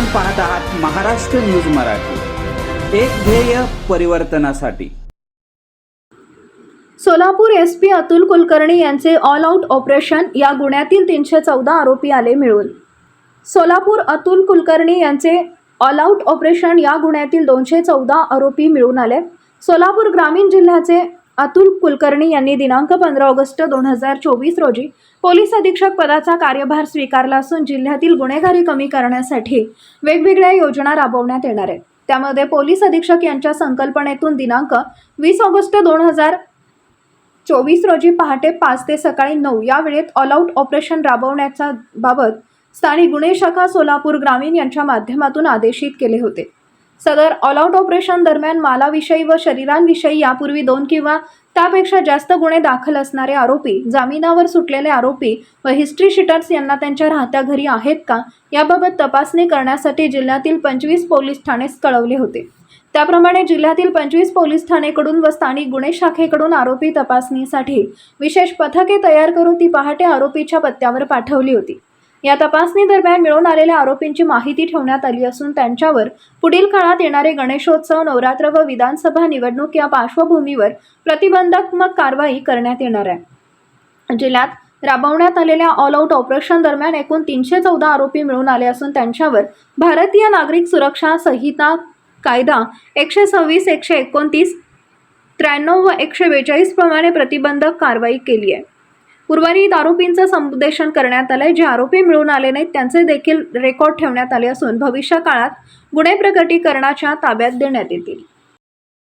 आपण पाहत आहात महाराष्ट्र न्यूज मराठी. एक ध्येय परिवर्तनासाठी. सोलापूर एस पी अतुल कुलकर्णी यांचे ऑल आऊट ऑपरेशन या गुन्ह्यातील तीनशे चौदा आरोपी आले मिळून. सोलापूर अतुल कुलकर्णी यांचे ऑल आऊट ऑपरेशन या गुन्ह्यातील दोनशे चौदा आरोपी मिळून आले. सोलापूर ग्रामीण जिल्ह्याचे अतुल कुलकर्णी यांनी दिनांक पंधरा ऑगस्ट दोन हजार चोवीस रोजी पोलीस अधीक्षक पदाचा कार्यभार स्वीकारला असून जिल्ह्यातील गुन्हेगारी कमी करण्यासाठी वेगवेगळ्या योजना राबवण्यात येणार आहेत. त्यामध्ये पोलीस अधीक्षक यांच्या संकल्पनेतून दिनांक वीस ऑगस्ट दोन हजार चोवीस रोजी पहाटे पाच ते सकाळी नऊ या वेळेत ऑल आऊट ऑपरेशन राबवण्याच्या बाबत स्थानिक गुन्हे शाखा सोलापूर ग्रामीण यांच्या माध्यमातून आदेशित केले होते. सदर ऑल आऊट ऑपरेशन दरम्यान मालाविषयी व शरीरांविषयी यापूर्वी दोन किंवा त्यापेक्षा जास्त गुन्हे दाखल असणारे आरोपी जामिनावर सुटलेले आरोपी व हिस्ट्री शीटर्स यांना त्यांच्या राहत्या घरी आहेत का याबाबत तपासणी करण्यासाठी जिल्ह्यातील पंचवीस पोलीस ठाणेस कळवले होते. त्याप्रमाणे जिल्ह्यातील पंचवीस पोलीस ठाणेकडून व स्थानिक गुन्हे शाखेकडून आरोपी तपासणीसाठी विशेष पथके तयार करून ती पहाटे आरोपीच्या पत्त्यावर पाठवली होती. या तपासणी दरम्यान मिळून आलेल्या आरोपींची माहिती ठेवण्यात आली असून त्यांच्यावर पुढील काळात येणारे गणेशोत्सव नवरात्र व विधानसभा निवडणूक या पार्श्वभूमीवर प्रतिबंधात्मक कारवाई करण्यात येणार आहे. जिल्ह्यात राबवण्यात आलेल्या ऑल आऊट ऑपरेशन दरम्यान एकूण तीनशे चौदा आरोपी मिळून आले असून त्यांच्यावर भारतीय नागरिक सुरक्षा संहिता कायदा एकशे सव्वीस एकशे एकोणतीस त्र्याण्णव व एकशे बेचाळीस प्रमाणे प्रतिबंधक कारवाई केली आहे. उर्वरित आरोपींचं समुपदेशन करण्यात आलंय. जे आरोपी मिळून आले नाहीत त्यांचे देखील रेकॉर्ड ठेवण्यात आले असून भविष्य काळात गुन्हे प्रकटीकरणाच्या ताब्यात देण्यात येतील.